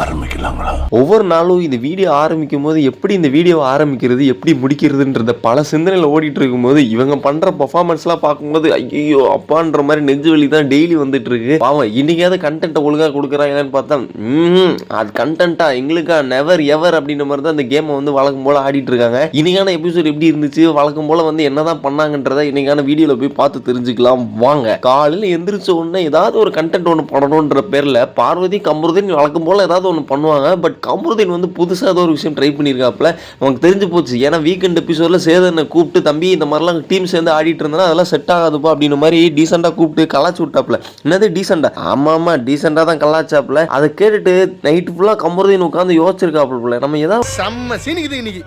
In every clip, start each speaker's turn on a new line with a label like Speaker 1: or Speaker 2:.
Speaker 1: ஆரம்பிக்கலாங்களா?
Speaker 2: ஒவ்வொரு நாளும் இந்த வீடியோ ஆரம்பிக்கும் போது எப்படி இந்த வீடியோ ஆரம்பிக்கிறது எப்படி முடிக்கிறதுன்றத பல சிந்தனையில் ஓடிட்டு இருக்கும்போது இவங்க பண்ற பர்ஃபார்மன்ஸ்லாம் பார்க்கும்போது ஐயோ அப்பான்ற மாதிரி நெஞ்சு வலி தான் டெய்லி வந்துட்டு இருக்கு பாவம் இன்னைக்காவது கண்டென்ட்டை ஒழுங்கா கொடுக்குறாங்கன்னு பார்த்தா அது கண்டென்ட்டா எங்களுக்கா நெவர் எவர் அப்படின்ற மாதிரி தான் இந்த கேமை வந்து வழக்கம் போல ஆடிட்டு இருக்காங்க இன்னைக்கான எபிசோட் எப்படி இருந்துச்சு வழக்கம் போல வந்து என்னதான் பண்ணாங்கன்றத இன்னைக்கான வீடியோல போய் பார்த்து தெரிஞ்சுக்கலாம். வாங்க காலையில் எந்திரிச்ச உடனே ஏதாவது ஒரு கண்டென்ட் ஒன்று பண்ணணுன்ற பேர்ல பார்வதி கமருதீன் வழக்கம் போல ஏதாவது ஒன்று பண்ணுவாங்க. பட் கமருதீன் வந்து புதுசாக ஏதோ ஒரு விஷயம் ட்ரை பண்ணியிருக்காப்புல நமக்கு தெரிஞ்சு போச்சு. ஏன்னா வீக்கெண்ட் எபிசோட்ல சேதனை கூப்பிட்டு தம்பி இந்த மாதிரிலாம் டீம் சேர்ந்து ஆடிட்டு இருந்தா அதெல்லாம் செட் ஆகாதுப்பா அப்படின்ற மாதிரி டீசெண்டாக கூப்பிட்டு கலாச்சு விட்டாப்புல. என்னது டீசெண்டா ஆமா ஆமா டீசெண்டாக தான் கலாச்சாப்புல. அதை கேட்டுட்டு நைட்டு ஃபுல்லாக கமருதீன் உட்காந்து யோசிச்சிருக்காப்புல நம்ம ஏதாவது
Speaker 3: செம்ம சீனிக்குது இன்னைக்கு.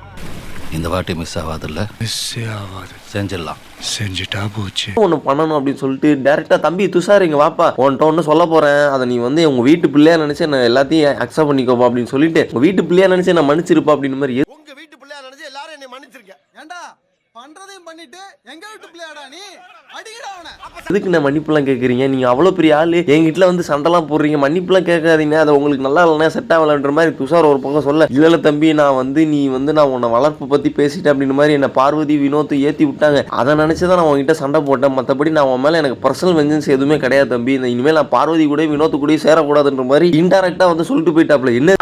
Speaker 1: இந்த வாட்டி மிஸ் ஆகாதுல்ல?
Speaker 3: மிஸ்ஸே ஆகாது.
Speaker 1: செஞ்சிடலாம்.
Speaker 3: செஞ்சுட்டா போச்சு.
Speaker 2: ஒன்று பண்ணணும் அப்படின்னு சொல்லிட்டு டேரெக்டாக தம்பி துஷார் இங்கே வாப்பா. உன்ட்ட ஒன்று சொல்ல போகிறேன் அதை நீ வந்து உங்கள் வீட்டு பிள்ளையா நினச்சி நான் எல்லாத்தையும் அக்செப்ட் பண்ணிக்கோப்பா அப்படின்னு சொல்லிட்டு உங்கள் வீட்டு பிள்ளையா நினச்சி நான் மன்னிச்சிருப்பா அப்படின்னு மாதிரி
Speaker 3: உங்க வீட்டு பிள்ளையா நினைச்சு எல்லாரும் என்னை மன்னிச்சிருக்கேன்
Speaker 4: ஏண்டா பண்றதையும் பண்ணிட்டு எங்க வீட்டு பிள்ளையாடா நீ? அடிக்கடா அவனை.
Speaker 2: எதுக்கு நான் மன்னிப்புலாம் கேட்குறீங்க நீங்கள் அவ்வளோ பெரிய ஆள். எங்கள் வீட்டில் வந்து சண்டைலாம் போடுறீங்க. மன்னிப்புலாம் கேட்காதீங்க. அது உங்களுக்கு நல்லா இல்லைனா செட் ஆகலன்ற மாதிரி துஷார் ஒரு பக்கம் சொல்ல இல்லை இல்லை தம்பி நான் வந்து நீ வந்து நான் உன்னை வளர்ப்பு பற்றி பேசிட்டேன் அப்படின்ற மாதிரி என்னை பார்வதி வினோத் ஏற்றி விட்டாங்க. அதை நினச்சி தான் நான் உங்ககிட்ட சண்டை போட்டேன். மற்றபடி நான் உன் மேலே எனக்கு பர்சனல் வெஞ்சன்ஸ் எதுவுமே கிடையாது தம்பி. இந்த இனிமேல் நான் பார்வதி கூட வினோத் கூட சேரக்கூடாதுன்ற மாதிரி இன்டெரக்டாக வந்து சொல்லிட்டு போயிட்டாப்ல. என்ன?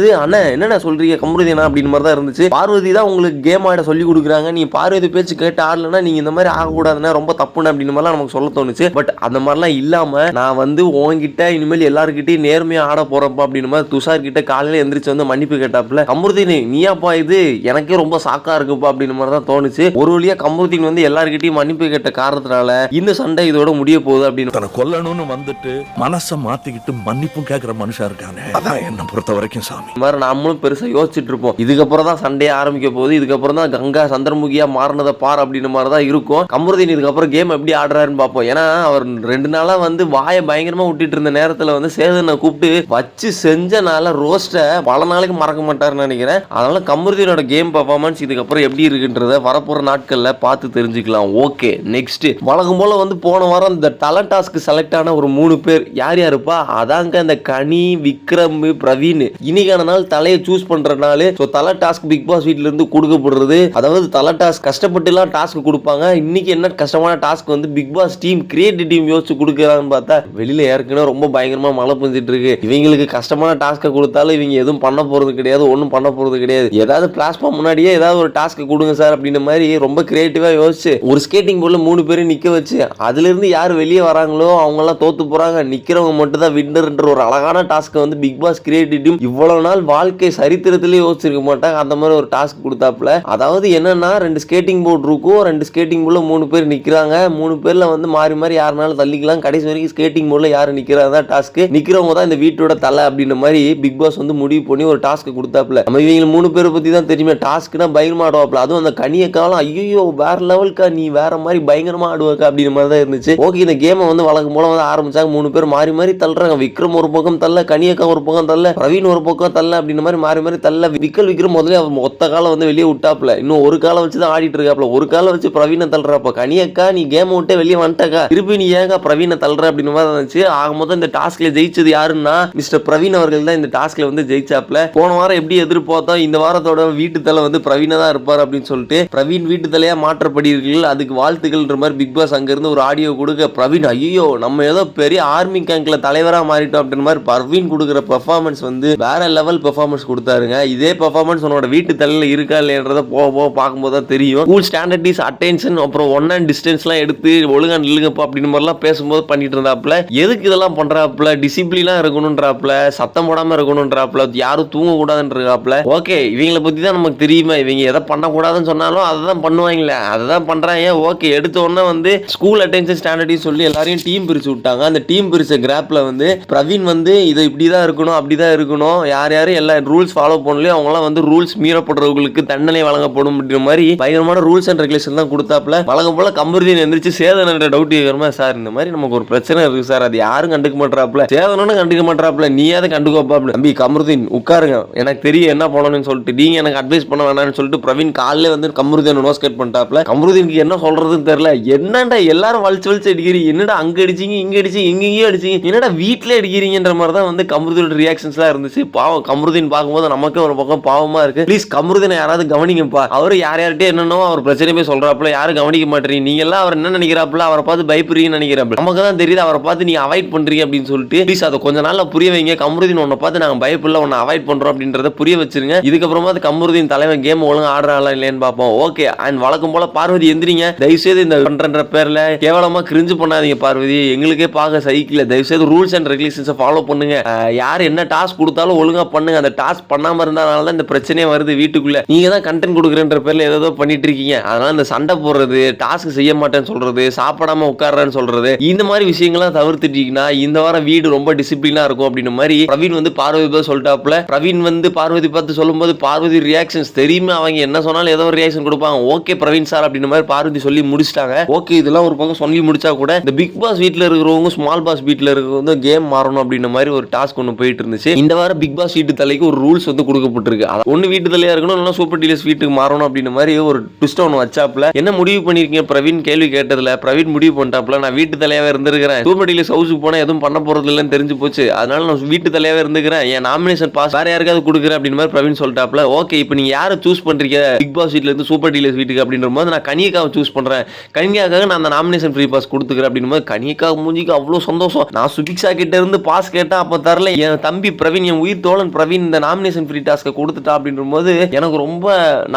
Speaker 2: இது அண்ணா என்னண்ணா சொல்றீங்க? கமருதீனா அப்படின்னு மாதிரி தான் இருந்துச்சு. பார்வதி தான் உங்களுக்கு கேம் ஆட சொல்லி கொடுக்குறாங்க. நீ பார்வதி பேச்சு கேட்டு ஆடலன்னா நீங்க இந்த மாதிரி ஆகக்கூடாதுன்னா ரொம்ப தப்புன்னு அப்படின்னு மாதிரிலாம் நமக்கு சொல்ல தோணுச்சு. பட் அந்த மாதிரிலாம் இல்லாம நான் வந்து உன்கிட்ட இனிமேல் எல்லாருக்கிட்டையும் நேர்மையா ஆட போறப்பா அப்படின்னு மாதிரி துஷார் கிட்ட காலையில எந்திரிச்சு வந்து மன்னிப்பு கேட்டாப்புல கமருதீன் நீயாப்பா இது? எனக்கே ரொம்ப சாக்கா இருக்குப்பா அப்படின்னு மாதிரி தான் தோணுச்சு. ஒரு வழியா கமருதீன் வந்து எல்லாருக்கிட்டையும் மன்னிப்பு கேட்ட காரணத்தினால இந்த சண்டை இதோட முடிய போகுது அப்படின்னு.
Speaker 5: தன்னை கொல்லணும்னு வந்துட்டு மனசை மாத்திக்கிட்டு மன்னிப்பும் கேட்கிற மனுஷன் இருக்கானே. அதான் என்ன பொறுத்த வரைக்கும் சாமி
Speaker 2: மாதிரி நாமளும் பெருசா யோசிச்சுட்டு இருப்போம். இதுக்கப்புறம் தான் சண்டையே ஆரம்பிக்க போகுது. இதுக்கப்புறம் தான் கங்கா சந்திரமுகியா மாறினதை பார் அப்படின்ற மாதிரி தான் இருக்கும். கமருதீன் இதுக்கப்புறம் கேம் எப்படி ஆடுறாருன்னு பார்ப்போம். ஏன்னா அவர் ரெண்டு நாளாக வந்து வாயை பயங்கரமாக விட்டுட்டு இருந்த நேரத்தில் வந்து சேதனை கூப்பிட்டு வச்சு செஞ்சனால ரோஸ்ட்டை பல நாளைக்கு மறக்க மாட்டாருன்னு நினைக்கிறேன். அதனால கமருதீனோட கேம் பர்ஃபார்மன்ஸ் இதுக்கப்புறம் எப்படி இருக்குன்றத வரப்போகிற நாட்களில் பார்த்து தெரிஞ்சுக்கலாம். ஓகே நெக்ஸ்ட் வழக்கம் போல வந்து போன வாரம் இந்த டலண்ட் டாஸ்க்கு செலக்ட் ஆன ஒரு மூணு பேர் யார் யாருப்பா? அதாங்க இந்த கனி விக்ரம் பிரவீன். இன்னைக்கான நாள் தலையை சூஸ் பண்ற நாள். ஸோ தலை டாஸ்க் பிக் பாஸ் வீட்ல இருந்து கொடுக்கப்படுறது. அதாவது தலை டாஸ்க் கஷ்டப்பட்டுலாம் டாஸ்க் கொடுப்பாங்க. இன்னைக்கு என்ன கஷ்டமான டாஸ்க் வந்து Bigg Boss team creative team யோசிச்சு கொடுக்குறாங்கன்னு பார்த்தா வெளியில ஏற்கனவே ரொம்ப பயங்கரமா மழை பெஞ்சிட்டு இருக்கு. இவங்களுக்கு கஷ்டமான டாஸ்க்கை கொடுத்தாலும் இவங்க எதுவும் பண்ண போறது கிடையாது ஒன்றும் பண்ண போறது கிடையாது. ஏதாவது பிளாஸ்மா முன்னாடியே ஏதாவது ஒரு டாஸ்க் கொடுங்க சார் அப்படின்ற மாதிரி ரொம்ப கிரியேட்டிவா யோசிச்சு ஒரு ஸ்கேட்டிங் போர்டில் மூணு பேரும் நிக்க வச்சு அதுல இருந்து யார் வெளியே வராங்களோ அவங்க எல்லாம் தோத்து போறாங்க. நிக்கிறவங்க மட்டும் தான் வின்னர்ன்ற ஒரு அழகான டாஸ்க்கை வந்து பிக் பாஸ் கிரியேட்டிவ் டீம் இவ்வளவு நாள் வாழ்க்கை சரித்திரத்திலே யோசிச்சிருக்க மாட்டாங்க. அந்த மாதிரி ஒரு டாஸ்க் கொடுத்தாப்புல. அதாவது என்னன்னா ரெண்டு ஸ்கேட்டிங் போர்டு இருக்கும் ரெண்டு ஸ்கேட்டிங் போர்டில் மூணு பேர் நிற்கிறாங்க மூணு பேரில் வந்து மாறி மாறி யாருனாலும் தள்ளிக்கலாம். கடைசி வரைக்கும் ஸ்கேட்டிங் போர்டில் யார் நிற்கிறாங்க தான் டாஸ்க் நிற்கிறவங்க தான் இந்த வீட்டோட தலை அப்படின்ற மாதிரி பிக் பாஸ் வந்து முடிவு பண்ணி ஒரு டாஸ்க் கொடுத்தாப்புல. நம்ம இவங்க மூணு பேரை பற்றி தான் தெரியுமே. டாஸ்க்னா பயங்கரமாக ஆடுவாப்புல அதுவும் அந்த கனிய காலம் ஐயோ வேற லெவலுக்கா நீ வேற மாதிரி பயங்கரமாக ஆடுவாக்கா அப்படின்ற மாதிரி தான் இருந்துச்சு. ஓகே இந்த கேமை வந்து வழக்கம் போல வந்து ஆரம்பிச்சாங்க. மூணு பேர் மாறி மாறி தள்ளுறாங்க. விக்ரம் ஒரு பக்கம் தள்ள கனியக்கா ஒரு பக்கம் தள்ள பிரவீன் ஒரு பக்கம் தள்ள அப்படின்ற மாதிரி மாறி மாறி தள்ள விக்கல் விக்ரம் முதல்ல அவர் மொத்த காலம் வந்து வெளியே விட்டாப்புல. இன்னும் ஒரு காலம் வச்சு தான் ஆடிட்டு இருக்காப்ல ஒரு கால வச்சு பிரவீனை தள்ளுறப்ப. கனியக்கா நீ கேம் விட்டே வெளியே வந்துட்டக்கா. திருப்பி நீ ஏங்க பிரவீனை தள்ளுற அப்படின்னு மாதிரி இருந்துச்சு. ஆக மொத்தம் இந்த டாஸ்க்ல ஜெயிச்சது யாருன்னா மிஸ்டர் பிரவீன் அவர்கள் தான் இந்த டாஸ்க்ல வந்து ஜெயிச்சாப்ல. போன வாரம் எப்படி எதிர்பார்த்தோம் இந்த வாரத்தோட வீட்டு தலை வந்து பிரவீனா தான் இருப்பார் அப்படின்னு சொல்லிட்டு பிரவீன் வீட்டு தலையா மாற்றப்படுகிறீர்கள் அதுக்கு வாழ்த்துக்கள்ன்ற மாதிரி பிக் பாஸ் அங்கிருந்து ஒரு ஆடியோ கொடுக்க பிரவீன் ஐயோ நம்ம ஏதோ பெரிய ஆர்மி கேங்க்ல தலைவரா மாறிட்டோம் அப்படின்ற மாதிரி பிரவீன் கொடுக்குற பெர்ஃபார்மன்ஸ் வந்து வேற லெவல் பெர்ஃபார்மன்ஸ் கொடுத்தாருங்க. இதே பெர்ஃபார்மன்ஸ் உன்னோட வீட்டு தலையில இருக்கா இல்லையன்றத போக போக பார்க்கும்போது தான் தெரியும். School stand at ease attention அப்புறம் ஒன் அண்ட் டிஸ்டன்ஸ்லாம் எடுத்து ஒழுங்கா நில்லுங்கப்பா அப்படின்னு மாதிரிலாம் பேசும்போது பண்ணிட்டு இருந்தாப்புல. எதுக்கு இதெல்லாம் பண்ணுறாப்புல டிசிப்ளினாக இருக்கணுன்றாப்புல சத்தம் போடாமல் இருக்கணும்ன்றாப்புல. யாரும் தூங்கக்கூடாதுன்றாப்புல. ஓகே இவங்களை பற்றி தான் நமக்கு தெரியுமா. இவங்க எதை பண்ணக்கூடாதுன்னு சொன்னாலும் அதை தான் பண்ணுவாங்களே. அதை தான் பண்ணுறாங்க ஓகே எடுத்த உடனே வந்து ஸ்கூல் அட்டென்ஷன் ஸ்டாண்டர்டையும் சொல்லி எல்லாரையும் டீம் பிரித்து விட்டாங்க. அந்த டீம் பிரிச்ச கிராப்பில் வந்து பிரவீன் வந்து இது இப்படி தான் இருக்கணும் அப்படி தான் இருக்கணும். யார் யாரும் எல்லா ரூல்ஸ் ஃபாலோ பண்ணலையோ அவங்களாம் வந்து ரூல்ஸ் மீறப்படுறவங்களுக்கு தண்டனை வழங்கப்படும் அப்படின்ற மாதிரி பயங்கரமான ரூல்ஸ் அண்ட் ரெகுலேஷன் தான் கொடுத்தாப்புல. வழக்கம் போல கமருதீன் எந்திரிச்சு சேதன டவுட் கேட்கறமா சார் இந்த மாதிரி நமக்கு ஒரு பிரச்சனை இருக்கு சார். அது யாரும் கண்டுக்க மாட்டாப்ல சேதனும் கண்டுக்க மாட்டாப்ல நீயாவது கண்டுக்கோப்பாப்ல தம்பி கமருதீன் உட்காருங்க. எனக்கு தெரியும் என்ன பண்ணணும்னு சொல்லிட்டு. நீங்க எனக்கு அட்வைஸ் பண்ண வேணாம்னு சொல்லிட்டு பிரவீன் காலையில வந்து கமருதீன் நோஸ்கேட் பண்ணிட்டாப்ல கமருதீனுக்கு என்ன சொல்றதுன்னு தெரியல. என்னடா எல்லாரும் வலிச்சு வலிச்சு அடிக்கிறீங்க? என்னடா அங்க அடிச்சிங்க இங்க அடிச்சிங்க எங்கேயும் அடிச்சீங்க? என்னடா வீட்டிலே அடிக்கிறீங்கன்ற மாதிரி தான் வந்து கமருதீனோட ரியாக்ஷன்ஸ்லாம் இருந்துச்சு. பாவம் கமருதீன் பார்க்கும்போது நமக்கு ஒரு பக்கம் பாவமா இருக்கு. ப்ளீஸ் கமருதீனை யாராவது கவனிங்கப்பா. அவரு யார் யார்கிட்ட என்னன்னோ அவர் பிரச்சனை போய் யாரும் கவனிக்க மாட்டேறீங்க. நீங்கள்லாம் அவர் என்ன நினைக்கிறாப்புல? அவரை பார்த்து பயப்படுறீங்கன்னு நினைக்கிறாப்புல. நமக்கு தான் தெரியுது அவரை பார்த்து நீ அவாய்ட் பண்ணுறீங்க அப்படின்னு சொல்லிட்டு. ப்ளீஸ் அதை கொஞ்ச நாளில் புரிய வைங்க. கமருதீன் உன்னை பார்த்து நாங்கள் பயப்பில்ல உன்னை அவாய்ட் பண்ணுறோம் அப்படின்றத புரிய வச்சிருங்க. இதுக்கப்புறமா அது கமருதீன் தலைவன் கேம் ஒழுங்கு ஆடுறாங்களா இல்லையான்னு பார்ப்போம். ஓகே அண்ட் வழக்கம் போல பார்வதி எந்திரிங்க. தயவுசெய்து இந்த பண்ணுற பேரில் கேவலமாக கிரிஞ்சு பண்ணாதீங்க பார்வதி. எங்களுக்கே பார்க்க சைக்கிள் தயவுசெய்து ரூல்ஸ் அண்ட் ரெகுலேஷன்ஸை ஃபாலோ பண்ணுங்க. யார் என்ன டாஸ்க் கொடுத்தாலும் ஒழுங்காக பண்ணுங்க. அந்த டாஸ்க் பண்ணாமல் இருந்தனால தான் இந்த பிரச்சனையே வருது வீட்டுக்குள்ளே. நீங்கள் தான் கண்டென்ட் கொடுக்குறன்ற பேரில் ஏதோ பண்ணிட்டு இருக்கீங்க அதனால இந்த சண்டை போடுறது டாஸ்க் செய்ய மாட்டேன்னு சொல்றது சாப்பிடாம உட்கார்றேன்னு சொல்றது இந்த மாதிரி விஷயங்கள்லாம் தவிர்த்துட்டீங்கன்னா இந்த வாரம் வீடு ரொம்ப டிசிப்ளினா இருக்கும் அப்படின்னு மாதிரி பிரவீன் வந்து பார்வதி பார்த்து சொல்லிட்டாப்புல. பிரவீன் வந்து பார்வதி பார்த்து சொல்லும்போது பார்வதி ரியாக்ஷன்ஸ் தெரியுமே அவங்க என்ன சொன்னாலும் ஏதோ ஒரு ரியாக்ஷன் கொடுப்பாங்க. ஓகே பிரவீன் சார் அப்படின்னு மாதிரி பார்வதி சொல்லி முடிச்சிட்டாங்க. ஓகே இதெல்லாம் ஒரு பக்கம் சொல்லி முடிச்சா கூட இந்த பிக் பாஸ் வீட்டில் இருக்கிறவங்க ஸ்மால் பாஸ் வீட்டில் இருக்கிறவங்க கேம் மாறணும் அப்படின்ற மாதிரி ஒரு டாஸ்க் ஒன்று போயிட்டு இருந்துச்சு. இந்த வாரம் பிக் பாஸ் வீட்டு தலைக்கு ஒரு ரூல்ஸ் வந்து கொடுக்கப்பட்டிருக்கு. ஒன்று வீட்டு தலையாக இருக்கணும் இல்லைன்னா சூப்பர் டீலர்ஸ் வீட்டுக்கு மாறணும் அப்படின்ற மாதிரி ஒரு ட்விஸ்ட் ஒன்று வச்சாப்ல என்ன முடிவு பண்ணிருக்கீங்க? பிரவீன் கேள்வி கேட்டதுல பிரவீன் முடிவு பண்ணிட்டாப்ல நான் வீட்டு தலையாவே இருந்திருக்கிறேன். சூப்பர் டீலர்ஸ் ஹவுஸுக்கு போனா எதுவும் பண்ண போறது இல்லைன்னு தெரிஞ்சு போச்சு. அதனால நான் வீட்டு தலையாவே இருந்துக்கிறேன் என் நாமினேஷன் பாஸ் வேற யாருக்காவது கொடுக்குறேன் அப்படின்னு மாதிரி பிரவீன் சொல்லிட்டாப்ல. ஓகே இப்போ நீங்க யாரை சூஸ் பண்றீங்க? பிக் பாஸ் வீட்ல இருந்து சூப்பர் டீலர்ஸ் வீட்டுக்கு அப்படின்ற போது நான் கனியக்காவை சூஸ் பண்றேன். கனியாக்காக நான் அந்த நாமினேஷன் ஃப்ரீ பாஸ் கொடுத்துக்கிறேன் அப்படின்னு போது கனியக்கா மூஞ்சிக்கு அவ்வளோ சந்தோஷம். நான் சுபிக்ஷா கிட்ட இருந்து பாஸ் கேட்டேன் அப்போ தரல. என் தம்பி பிரவீன் என் உயிர் தோழன் பிரவீன் இந்த நாமினேஷன் ஃப்ரீ டாஸ்க்கை கொடுத்துட்டா அப்படின்ற போது எனக்கு ரொம்ப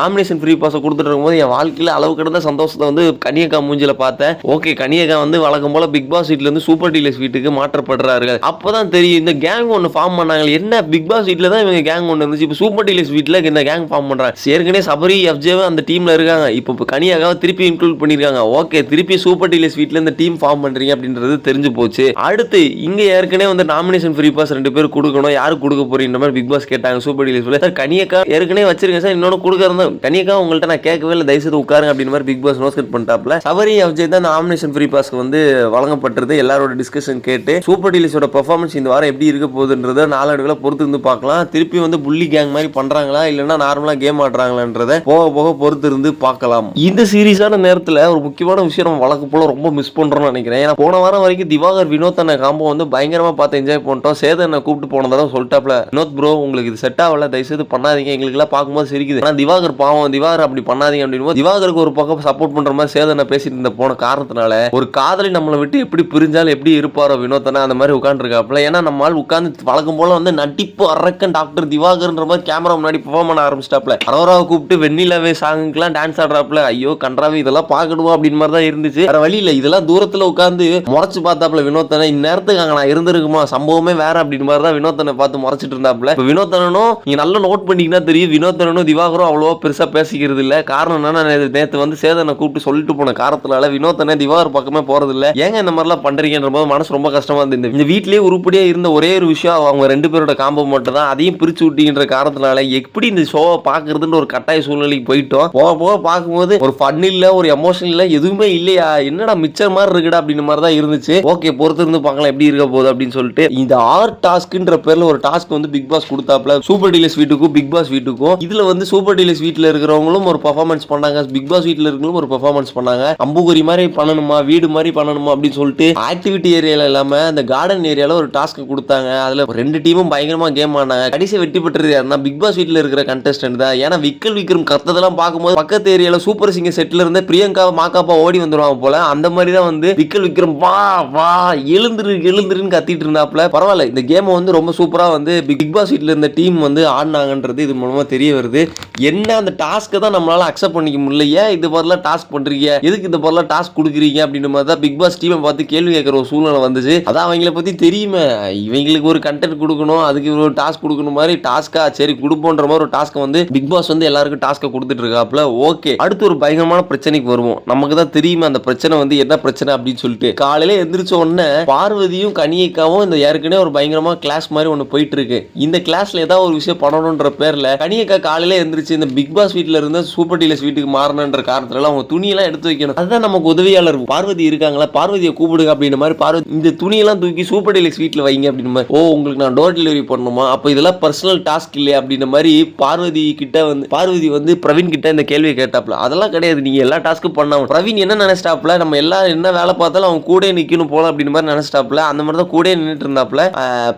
Speaker 2: நாமினேஷன் ஃப்ரீ பாஸை கொடுத்துட்டு இருக்கும்போது என் வாழ்க்கையில் அளவு கிடந்த சந்தோஷத்தை வந்து கனியக்கா மூஞ்சில பார்த்தேன். ஓகே கனியக்கா வந்து வழக்கம் போல பிக் பாஸ் வீட்ல இருந்து சூப்பர் டீலர்ஸ் வீட்டுக்கு மாற்றப்படுறார்கள். அப்பதான் தெரியும் இந்த கேங் ஒன்று ஃபார்ம் பண்ணாங்க என்ன பிக் பாஸ் வீட்டில் தான் இவங்க கேங் ஒன்று இருந்துச்சு. இப்போ சூப்பர் டீலர்ஸ் வீட்டில் இந்த கேங் ஃபார்ம் பண்ணுறாங்க ஏற்கனவே சபரி எஃப்ஜேவும் அந்த டீம்ல இருக்காங்க. இப்போ கனியாக்காவை திருப்பி இன்க்ளூட் பண்ணிருக்காங்க. ஓகே திருப்பி சூப்பர் டீலர்ஸ் வீட்டில் இந்த டீம் ஃபார்ம் பண்ணுறீங்க அப்படின்றது தெரிஞ்சு போச்சு. அடுத்து இங்கே ஏற்கனவே வந்து நாமினேஷன் ஃப்ரீ பாஸ் ரெண்டு பேர் கொடுக்கணும். யாரு கொடுக்க போறீங்க மாதிரி பிக் பாஸ் கேட்டாங்க சூப்பர் டீலர்ஸ் சார் கனியக்கா ஏற்கனவே வச்சிருக்கேன். சார் இன்னொன்று கொடுக்கறதா கனியக்கா உங்கள்கிட்ட நான் கேட்கவே இல்லை தயவுசெய்து உட்காருங்க அப்படின்னு மாதிரி பிக் பாஸ் நோஸ்கட் பண்ணிட்டாப்ல சவரி எஃப்ஜே தான் நாமினேஷன் ஃப்ரீ பாஸ்க்கு வந்து வழங்கப்பட்டது. எல்லாரோட டிஸ்கஷன் கேட்டு சூப்பர் டீலர்ஸோட பெர்ஃபார்மன்ஸ் இந்த வாரம் எப்படி இருக்க போகுதுன்றத நாளடைவில் பொறுத்து இருந்து பார்க்கலாம். திருப்பி வந்து புள்ளி கேங் மாதிரி பண்றாங்களா? இல்லைன்னா நார்மலா கேம் ஆடுறாங்களான்றத போக போக பொறுத்து இருந்து பார்க்கலாம். இந்த சீரியஸான நேரத்தில் ஒரு முக்கியமான விஷயம் நம்ம வழக்கு போல ரொம்ப மிஸ் பண்றோம்னு நினைக்கிறேன். ஏன்னா போன வாரம் வரைக்கும் திவாகர் வினோத் அண்ணன் காம்போ வந்து பயங்கரமா பார்த்து என்ஜாய் பண்ணிட்டோம். சேதனை கூப்பிட்டு போனதா சொல்லிட்டாப்ல வினோத் ப்ரோ உங்களுக்கு இது செட் ஆகல. தயவுசெய்து பண்ணாதீங்க. எங்களுக்கு எல்லாம் பார்க்கும்போது சிரிக்குது. ஆனால் திவாகர் பாவம். திவாகர் அப்படி பண்ணாதீங்க அப்படின்னு திவாகருக்கு ஒரு பக்கம் சப்போர்ட் பண்ற மாதிரி சேதனை பேசிட்டு இருந்த போன காரணத்தினால ஒரு காதலி நம்மளை விட்டு எப்படி பிரிஞ்சாலும் எப்படி இருப்பாரோ வினோத்தனா அந்த மாதிரி உட்காந்துருக்காப்ல ஏன்னா நம்மால் உட்காந்து வழக்கம் போல வந்து நடிப்பு அரக்கன் டாக்டர் திவாகர்ன்ற மாதிரி கேமரா முன்னாடி பெர்ஃபார்ம் பண்ண ஆரம்பிச்சிட்டாப்ல அரோராவை கூப்பிட்டு வெண்ணிலாவே சாங்குக்கெல்லாம் டான்ஸ் ஆடுறாப்ல ஐயோ கன்றாவே இதெல்லாம் பார்க்கணுமா அப்படின்னு மாதிரி தான் இருந்துச்சு. வேற வழி இல்லை இதெல்லாம் தூரத்துல உட்காந்து முறைச்சு பார்த்தாப்ல வினோத்தனை. இந்நேரத்துக்கு அங்கே நான் இருந்திருக்குமா? சம்பவமே வேற அப்படின்னு மாதிரி தான் வினோத்தனை பார்த்து முறைச்சிட்டு இருந்தாப்ல இப்போ வினோத்தனனும் நீங்க நல்லா நோட் பண்ணிங்கன்னா தெரியும். வினோத்தனனும் திவாகரும் அவ்வளோவா பெருசா பேசிக்கிறது இல்லை காரணம் என்னன்னா நேற்று வந்து சேதனை கூப்பிட்டு சொல்லிட்டு போன காரணத்தினால வினோத்தனை திவாகர் பக்கமே போறது ஏங்க இந்த மாதிரிலாம் பண்றீங்கன்ற போது மனசு ரொம்ப கஷ்டமா இருந்து இந்த- வீட்லேயே வீட்லயே உருப்படியா இருந்த ஒரே ஒரு விஷயம் அவங்க ரெண்டு பேரோட காம்போ மட்டும் தான் அதையும் பிரிச்சு விட்டீங்கன்ற காரணத்தினால எப்படி இந்த ஷோவை பாக்குறதுன்ற ஒரு கட்டாய சூழ்நிலைக்கு போயிட்டோம். போக போக பார்க்கும்போது ஒரு ஃபன் இல்ல ஒரு எமோஷன் இல்ல எதுவுமே இல்லையா? என்னடா மிச்சர் மாதிரி இருக்குடா அப்படின்ற மாதிரி தான் இருந்துச்சு. ஓகே பொறுத்து இருந்து பார்க்கலாம் எப்படி இருக்க போகுது அப்படின்னு சொல்லிட்டு இந்த ஆர் டாஸ்க்ன்ற பேர்ல ஒரு டாஸ்க் வந்து பிக் பாஸ் கொடுத்தாப்ல சூப்பர் டீலர்ஸ் வீட்டுக்கும் பிக் பாஸ் வீட்டுக்கும். இதுல வந்து சூப்பர் டீலர்ஸ் வீட்டில் இருக்கிறவங்களும் ஒரு பர்ஃபார்மன்ஸ் பண்ணாங்க. பிக் பாஸ் வீட்டில் இருக்கிறவங்க ஒரு பெர்ஃபார்மன்ஸ் பண்ணாங்க. அம்புகுரி மாதிரி பண்ணணுமா? வீடு மாதிரி பண்ணணுமா? அப்படின்னு சொல்லிட்டு ஆக்டிவிட்டி ஏரியாவில் இல்லாமல் அந்த கார்டன் ஏரியாவில் ஒரு டாஸ்க் கொடுத்தாங்க. அதில் ரெண்டு டீமும் பயங்கரமாக கேம் ஆனாங்க கடைசி வெற்றி பெற்றது யாருன்னா பிக் பாஸ் வீட்டில் இருக்கிற கண்டஸ்டன்ட் தான். ஏன்னா விக்கல் விக்ரம் கத்ததெல்லாம் பார்க்கும்போது பக்கத்து ஏரியாவில் சூப்பர் சிங்கர் செட்டில் இருந்து பிரியங்கா மாக்காப்பா ஓடி வந்துருவாங்க போல. அந்த மாதிரி தான் வந்து விக்கல் விக்ரம் வா வா எழுந்துரு எழுந்துருன்னு கத்திட்டு இருந்தாப்ல பரவாயில்ல இந்த கேமை வந்து ரொம்ப சூப்பராக வந்து பிக் பாஸ் வீட்டில் இருந்த டீம் வந்து ஆடினாங்கன்றது இது மூலமாக தெரிய வருது. என்ன அந்த டாஸ்க்கை தான் நம்மளால அக்செப்ட் பண்ணிக்க முடியல. ஏன் இது மாதிரிலாம் டாஸ்க் பண்ணுறீங்க எதுக்கு இந்த மாதிரிலாம் டாஸ்க் கொடுக்குறீங்க? அப்படின்ற மாதிரி தான் பிக் பாஸ் டீமை பார்த்து கேள்வி கேட்குற ஒரு சூழ்நிலை வந்துச்சு. அதான் அவங்கள பத்தி தெரியுமே. இவங்களுக்கு ஒரு கண்டென்ட் கொடுக்கணும் அதுக்கு ஒரு டாஸ்க் கொடுக்கணும் மாதிரி டாஸ்க்கா சரி கொடுப்போன்ற மாதிரி ஒரு டாஸ்க்கை வந்து பிக் பாஸ் வந்து எல்லாருக்கும் டாஸ்க்கை கொடுத்துட்டு இருக்காப்ல ஓகே அடுத்து ஒரு பயங்கரமான பிரச்சனைக்கு வருவோம். நமக்கு தான் தெரியுமே அந்த பிரச்சனை வந்து என்ன பிரச்சனை அப்படின்னு சொல்லிட்டு. காலையில எந்திரிச்ச உடனே பார்வதியும் கனியக்காவும் இந்த ஏற்கனவே ஒரு பயங்கரமா கிளாஸ் மாதிரி ஒன்று போயிட்டு இருக்கு இந்த கிளாஸ்ல ஏதாவது ஒரு விஷயம் பண்ணணுன்ற பேர்ல கனியக்கா காலையில எந்திரிச்சு இந்த பிக் பாஸ் வீட்டில் இருந்த சூப்பர் டீலர்ஸ் வீட்டுக்கு மாறணுன்ற காரணத்துல அவங்க துணியெல்லாம் எடுத்து வைக்கணும். அதுதான் நமக்கு உதவியாளர் பார்வதி இருக்காங்களா? பார்வதியை கூப்பிடுங்க அப்படின்ற மாதிரி பார்வதி இந்த துணியெல்லாம் தூக்கி சூப்பர் டெலிக்ஸ் வீட்டில் வைங்க அப்படின்னு மாதிரி ஓ உங்களுக்கு நான் டோர் டெலிவரி பண்ணணுமா அப்போ இதெல்லாம் பர்சனல் டாஸ்க் இல்லையா? அப்படின்ற மாதிரி பார்வதி கிட்ட வந்து பார்வதி வந்து பிரவீன் கிட்ட இந்த கேள்வியை கேட்டாப்ல. அதெல்லாம் கிடையாது. நீங்க எல்லா டாஸ்க்கும் பண்ணாம பிரவீன் என்ன நினைச்சிட்டாப்ல? நம்ம எல்லாம் என்ன வேலை பார்த்தாலும் அவங்க கூட நிக்கணும் போல அப்படின்னு மாதிரி நினைச்சிட்டாப்ல. அந்த மாதிரி தான் கூட நின்றுட்டு இருந்தாப்ல.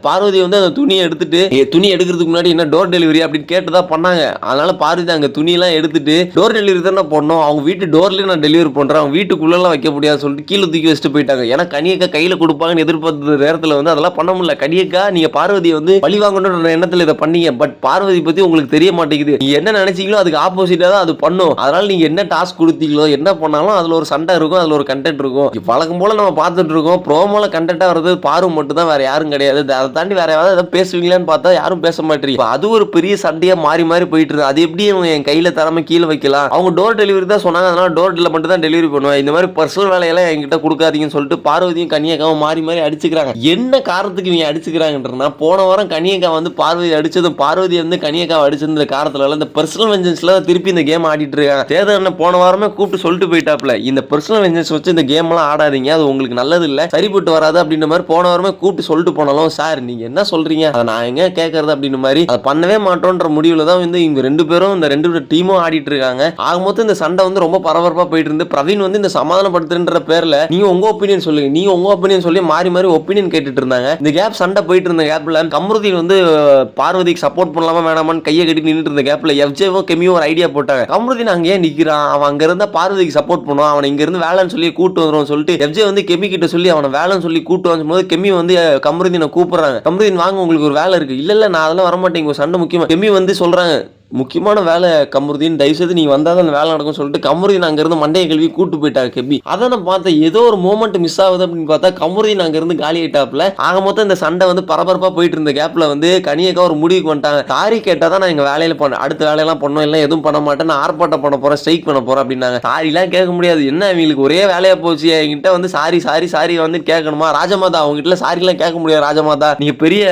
Speaker 2: பார்வதி வந்து அந்த துணியை எடுத்துட்டு துணி எடுக்கிறதுக்கு முன்னாடி என்ன டோர் டெலிவரி அப்படின்னு கேட்டு தான் பண்ணாங்க. அதனால பார்வதி அங்க துணியெல்லாம் எடுத்துட்டு டோர் டெலிவரி தானே பண்ணோம் அவங்க வீட்டு டோர்லேயே நான் டெலிவரி பண்ணுறேன் அவங்க வீட்டுக்குள்ளெல்லாம் வைக்க முடியாது சொல்லிட்டு கீழே தூக்கி வச்சுட்டு போயிட்டாங்க. ஏன்னா கனியக்கா கையில் கொடுப்பாங்கன்னு எதிர்பார்த்த நேரத்தில் வந்து அதெல்லாம் பண்ண முடியல. கனியக்கா நீங்கள் பார்வதியை வந்து பழி வாங்கணுன்ற எண்ணத்தில் இதை பண்ணீங்க. பட் பார்வதி பற்றி உங்களுக்கு தெரிய மாட்டேங்குது. நீங்கள் என்ன நினைச்சீங்களோ அதுக்கு ஆப்போசிட்டாக தான் அது பண்ணும். அதனால் நீங்கள் என்ன டாஸ்க் கொடுத்தீங்களோ என்ன பண்ணாலும் அதில் ஒரு சண்டை இருக்கும் அதில் ஒரு கண்டென்ட் இருக்கும். வழக்கம் போல நம்ம பார்த்துட்டு இருக்கோம். ப்ரோமோல கண்டென்ட்டாக வர்றது பார்வை மட்டும் தான் வேறு யாரும் கிடையாது. அதை தாண்டி வேறு யாராவது ஏதாவது பேசுவீங்களான்னு பார்த்தா யாரும் பேச மாட்டீங்க அது ஒரு பெரிய சண்டையாக மாறி மாறி போயிட்டு இருக்கு. அது எப்படி என் கையில் தராம கீழே வைக்கலாம்? அவங்க டோர் டெலிவரி தான் சொன்னாங்க. அதனால டோர் டெலிவரி மட்டும் தான் டெலிவரி பண்ணுவேன். இந்த மாதிரி பர்சனல் வேலையெல்லாம் என்கிட்ட கொடுக்காதீங்கன்னு சொல்லிட்டு பார்வதியும் கன்னியக்காவும் மாறி மாறி அடிச்சுக்கிறாங்க. என்ன காரணத்துக்கு இவங்க அடிச்சுக்கிறாங்கன்றனா போன வாரம் கன்னியக்கா வந்து பார்வதி அடிச்சதும் பார்வதி வந்து கன்னியக்காவை அடிச்சிருந்த காரணத்துல இந்த பர்சனல் வெஞ்சன்ஸ்ல திருப்பி இந்த கேம் ஆடிட்டு இருக்காங்க. தேர்தல் போன வாரமே கூப்பிட்டு சொல்லிட்டு போயிட்டாப்ல இந்த பர்சனல் வெஞ்சன்ஸ் வச்சு இந்த கேம் எல்லாம் ஆடாதீங்க. அது உங்களுக்கு நல்லது இல்ல சரிப்பட்டு வராது அப்படின்ற மாதிரி போன வாரமே கூப்பிட்டு சொல்லிட்டு போனாலும் சார் நீங்க என்ன சொல்றீங்க? அதை நான் எங்க கேட்கறது அப்படின்ற மாதிரி. அதை பண்ணவே மாட்டோன்ற முடிவுல தான் வந்து இவங்க ரெண்டு பேரும் இந்த ரெண்டு டீமும் ஆடிட்டு இருக்காங்க. ஆக மொத்தம் இந்த சண்டை வந்து ரொம்ப பரபரப்பாக போயிட்டு இருந்து பிரவீன் வந்து இந்த சமாதானப்படுத்துன்ற பேரில் நீங்கள் உங்கள் ஒப்பீனியன் சொல்லுங்க நீங்கள் உங்கள் ஒப்பீனியன் சொல்லி மாறி மாறி ஒப்பீனியன் கேட்டுட்டு இருந்தாங்க. இந்த கேப் சண்டை போயிட்டு இருந்த கேப்ல கமருதி வந்து பார்வதிக்கு சப்போர்ட் பண்ணலாமா வேணாமான்னு கையை கட்டி நின்றுட்டு இருந்த கேப்பில் எஃப்ஜேவும் கெமியும் ஒரு ஐடியா போட்டாங்க. கமருதி நாங்கள் ஏன் நிற்கிறான் அவன் அங்கே இருந்தால் பார்வதிக்கு சப்போர்ட் பண்ணுவான். அவன் இங்கேருந்து வேலைன்னு சொல்லி கூட்டு வந்துடும் சொல்லிட்டு எஃப்ஜே வந்து கெமி கிட்ட சொல்லி அவனை வேலைன்னு சொல்லி கூட்டு வரும்போது கெமி வந்து அஹ், கமருதீனை கூப்பிடுறாங்க. கமருதீன் வாங்க உங்களுக்கு ஒரு வேலை இருக்கு. இல்ல இல்ல நான் அதெல்லாம் வர மாட்டேங்க ஒரு சண்டை முக்கியமா? கெமி வந்து சொல்றாங்க முக்கியமான வேலை கமருதீன் தயவுசெய்து நீ வந்தால் அந்த வேலை நடக்கும் சொல்லிட்டு கமருதீன் அங்கேருந்து மண்டையை கழுவி கூட்டு போயிட்டாங்க கெபி. அதை நான் பார்த்தேன். ஏதோ ஒரு மூமெண்ட் மிஸ் ஆகுது அப்படின்னு பார்த்தா கமருதீன் அங்கேருந்து காலி ஆயிட்டாப்ல ஆக மொத்தம் இந்த சண்டை வந்து பரபரப்பாக போயிட்டு இருந்த கேப்பில் வந்து கனியக்கா ஒரு முடிவுக்கு வந்துட்டாங்க. தாரி கேட்டால் தான் நான் எங்கள் வேலையில் பண்ணேன் அடுத்த வேலையெல்லாம் பண்ணோம் இல்லை எதுவும் பண்ண மாட்டேன் நான் ஆர்ப்பாட்டம் பண்ண போகிறேன் ஸ்ட்ரைக் பண்ண போகிறேன் அப்படின்னாங்க. சாரிலாம் கேட்க முடியாது. என்ன அவங்களுக்கு ஒரே வேலையாக போச்சு? என்கிட்ட வந்து சாரி சாரி சாரி வந்து கேட்கணுமா? ராஜமாதா அவங்ககிட்ட சாரிலாம் கேட்க முடியாது ராஜமாதா. நீங்கள் பெரிய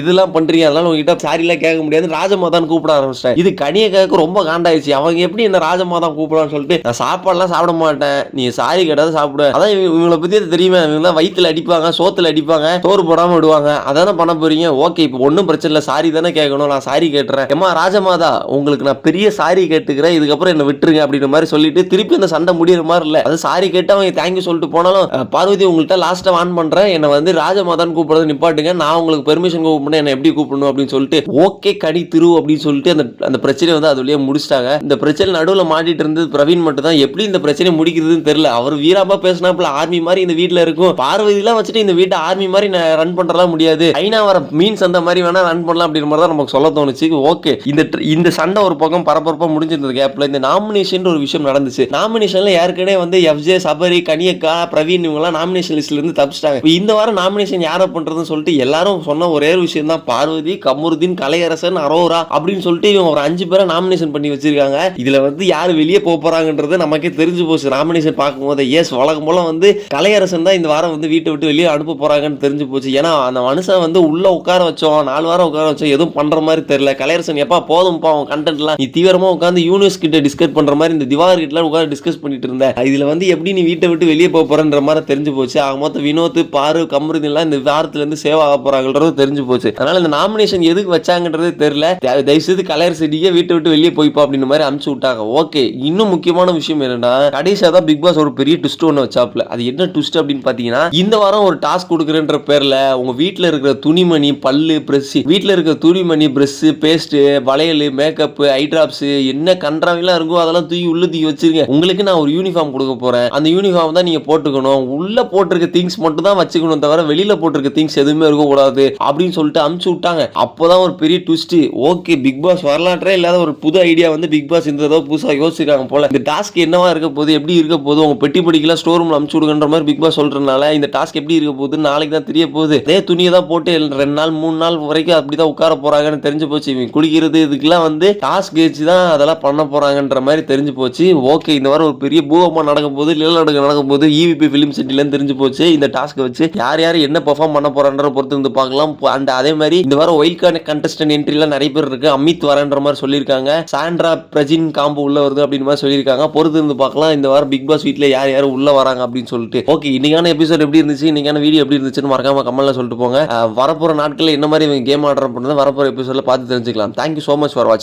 Speaker 2: இதெல்லாம் பண்ணுறீங்க அதனால உங்ககிட்ட சாரிலாம் கேட்க முடியாது. ராஜமாதான்னு கூப்பிட ஆரம்பிச்சிட்டேன் இது கனியை கேட்க ரொம்ப காண்டாயிடுச்சு. அவங்க எப்படி என்ன ராஜமாதான் கூப்பிடுவான்னு சொல்லிட்டு நான் சாப்பாடுலாம் சாப்பிட மாட்டேன். நீ சாரி கேட்டாத சாப்பிடு. அதான் இவங்களை பத்தி அது தெரியுமா? இவங்க வயிற்றுல அடிப்பாங்க சோத்துல அடிப்பாங்க சோறு போடாம விடுவாங்க. அதானே பண்ண போறீங்க? ஓகே இப்போ ஒன்றும் பிரச்சனை இல்லை. சாரி தானே கேட்கணும். நான் சாரி கேட்டுறேன். ஏமா ராஜமாதா உங்களுக்கு நான் பெரிய சாரி கேட்டுக்கிறேன். இதுக்கப்புறம் என்ன விட்டுருங்க அப்படின்ற மாதிரி சொல்லிட்டு திருப்பி அந்த சண்டை முடியிற மாதிரி இல்லை. அது சாரி கேட்டு அவங்க தேங்க்யூ சொல்லிட்டு போனாலும் பார்வதி உங்கள்கிட்ட லாஸ்ட்டாக வான் பண்ணுறேன் என்னை வந்து ராஜமாதான்னு கூப்பிடுறது நிப்பாட்டுங்க. நான் உங்களுக்கு பெர்மிஷன் கூப்பிடணும் என்ன எப்படி கூப்பிடணும்? அப்படின்னு சொல்லிட்டு ஓகே கனி திரு அப்படின்னு சொல்லிட்டு அந்த அந்த பிரச்சனையை வந்து அது வழியா முடிச்சிட்டாங்க. இந்த பிரச்சனை நடுவில் மாட்டிட்டு இருந்தது பிரவீன் மட்டும் தான் எப்படி இந்த பிரச்சனை முடிக்கிறதுன்னு தெரியல. அவர் வீராப்பா பேசினாப்புல ஆர்மி மாதிரி இந்த வீட்டில் இருக்கும். பார்வதிலாம் வச்சுட்டு இந்த வீட்டை ஆர்மி மாதிரி ரன் பண்ணுறலாம் முடியாது. ஐநா வர மீன்ஸ் அந்த மாதிரி வேணால் ரன் பண்ணலாம் அப்படின்ற மாதிரி தான் நமக்கு சொல்ல தோணுச்சு. ஓகே. இந்த இந்த சண்டை ஒரு பக்கம் பரபரப்பாக முடிஞ்சிருந்தது கேப்பில் இந்த நாமினேஷன் ஒரு விஷயம் நடந்துச்சு. நாமினேஷனில் ஏற்கனவே வந்து எஃப்ஜே சபரி கனியக்கா பிரவீன் இவங்கலாம் நாமினேஷன் லிஸ்ட்ல இருந்து தப்பிச்சிட்டாங்க. இப்போ இந்த வாரம் நாமினேஷன் யாரை பண்ணுறதுன்னு சொல்லிட்டு எல்லாரும் சொன்ன ஒரே ஒரு விஷயம் தான் பார்வதி கமருதீன் கலையரசன் அரோரா அப்படின்னு சொல்லிட்டு இவங்க ஒரு அஞ்சு பேரை நாமினேஷன் பண்ணி வச்சிருக்காங்க. இதுல வந்து யார் வெளியே போக போறாங்கன்றது நமக்கே தெரிஞ்சு போச்சு. நாமினேஷன் பார்க்கும்போது எஸ் வழக்கம் போல வந்து கலையரசன் தான் இந்த வாரம் வந்து வீட்டை விட்டு வெளியே அனுப்ப போறாங்கன்னு தெரிஞ்சு போச்சு. ஏன்னா அந்த மனுஷன் வந்து உள்ள உட்கார வச்சோம் நாலு வாரம் உட்கார வச்சோம் எதுவும் பண்ற மாதிரி தெரியல. கலையரசன் எப்பா போதும்ப்பா அவன் கண்டென்ட்லாம் நீ தீவிரமா உட்காந்து யூனிவர்ஸ் கிட்ட டிஸ்கஸ் பண்ற மாதிரி இந்த திவாகர் கிட்ட உட்காந்து டிஸ்கஸ் பண்ணிட்டு இருந்தேன் இதுல வந்து எப்படி நீ வீட்டை விட்டு வெளியே போக போறன்ற மாதிரி தெரிஞ்சு போச்சு. ஆக மொத்தம் வினோத் பாரு கமருதீன் எல்லாம் இந்த வாரத்துல இருந்து சேவ் ஆக போறாங்கன்றது தெரிஞ்சு போச்சு. அதனால இந்த நாமினேஷன் எதுக்கு வச்சாங்கன்றது தெரியல. தயவு- கலையரசன் செய்து வீட்டை விட்டு வெளியே போய்ப்பா அப்படின்ற மாதிரி அனுப்பிச்சு விட்டாங்க. ஓகே இன்னும் முக்கியமான விஷயம் என்னன்னா கடைசியா தான் பிக் பாஸ் ஒரு பெரிய ட்விஸ்ட் ஒன்று வச்சாப்ல. அது என்ன ட்விஸ்ட் அப்படின்னு பாத்தீங்கன்னா இந்த வாரம் ஒரு டாஸ்க் கொடுக்குறேன்ற பேர்ல உங்க வீட்டில் இருக்கிற துணிமணி பல்லு பிரஷ் வீட்டில் இருக்கிற துணிமணி பிரஷ் பேஸ்ட் வளையல் மேக்கப் ஐ ட்ராப்ஸு என்ன கன்றாவிலாம் இருக்கோ அதெல்லாம் தூக்கி உள்ள தூக்கி வச்சிருங்க. உங்களுக்கு நான் ஒரு யூனிஃபார்ம் கொடுக்க போறேன். அந்த யூனிஃபார்ம் தான் நீங்க போட்டுக்கணும். உள்ள போட்டிருக்க திங்ஸ் மட்டும் தான் வச்சுக்கணும் தவிர வெளியில போட்டிருக்க திங்ஸ் எதுவுமே இருக்க கூடாது அப்படின்னு சொல்லிட்டு அமுச்சு விட்டாங்க. அப்போதான் ஒரு பெரிய ட்விஸ்ட் ஓகே பிக் பாஸ் வரலாற்றே இல்லாத ஒரு புது ஐடியா வந்து பிக் பாஸ் இந்த தடவை புதுசாக யோசிச்சிருக்காங்க போல. இந்த டாஸ்க் என்னவா இருக்க போகுது எப்படி இருக்க போகுது உங்க பெட்டி படிக்கலாம் ஸ்டோர் ரூம்ல அமுச்சு விடுங்கன்ற மாதிரி பிக் பாஸ் சொல்றதுனால இந்த டாஸ்க் எப்படி இருக்க போகுது நாளைக்கு தான் தெரிய போகுது. அதே துணியை தான் போட்டு ரெண்டு நாள் மூணு நாள் வரைக்கும் அப்படிதான் உட்கார போறாங்கன்னு தெரிஞ்சு போச்சு. இவங்க குளிக்கிறது இதுக்கெல்லாம் வந்து டாஸ்க் வச்சு தான் அதெல்லாம் பண்ண போறாங்கன்ற மாதிரி தெரிஞ்சு போச்சு. ஓகே இந்த வாரம் ஒரு பெரிய பூகமா நடக்க போது நிலநடுக்கம் நடக்க போகுது. போது இவிபி ஃபிலிம் சிட்டிலேருந்து தெரிஞ்சு போச்சு. இந்த டாஸ்க் வச்சு யார் யார் என்ன பெர்ஃபார்ம் பண்ண போறான்ற பொறுத்து இருந்து பார்க்கலாம். அந்த அதே மாதிரி இந்த வாரம் ஒயில் கார்டு கண்டஸ்டன்ட் என்ட்ரிலாம் நிறைய பேர் இருக்கு. அமித் வரன்ற மாதிரி சொல்லியிருக்காங்க. சாண்ட்ரா பிரஜின் காம்போ உள்ள வருது அப்படின்னு மாதிரி சொல்லியிருக்காங்க. பொறுத்து இருந்து பார்க்கலாம். இந்த வாரம் பிக் பாஸ் வீட்டில் யார் யார் உள்ள வராங்க அப்படின்னு சொல்லிட்டு. ஓகே இன்னைக்கான எபிசோட் எப்படி இருந்துச்சு? இன்னைக்கான வீடியோ எப்படி இருந்துச்சுன்னு மறக்காம கமெண்ட்ல சொல்லிட்டு போங்க. வரப்போகிற வரப்போற நாட்களில் என்ன மாதிரி இவங்க கேம் ஆடுற பண்ணுறது வரப்போற எபிசோட்ல பார்த்து தெரிஞ்சுக்கலாம். தேங்க்யூ ஸோ மச் ஃபார் வாட்சிங்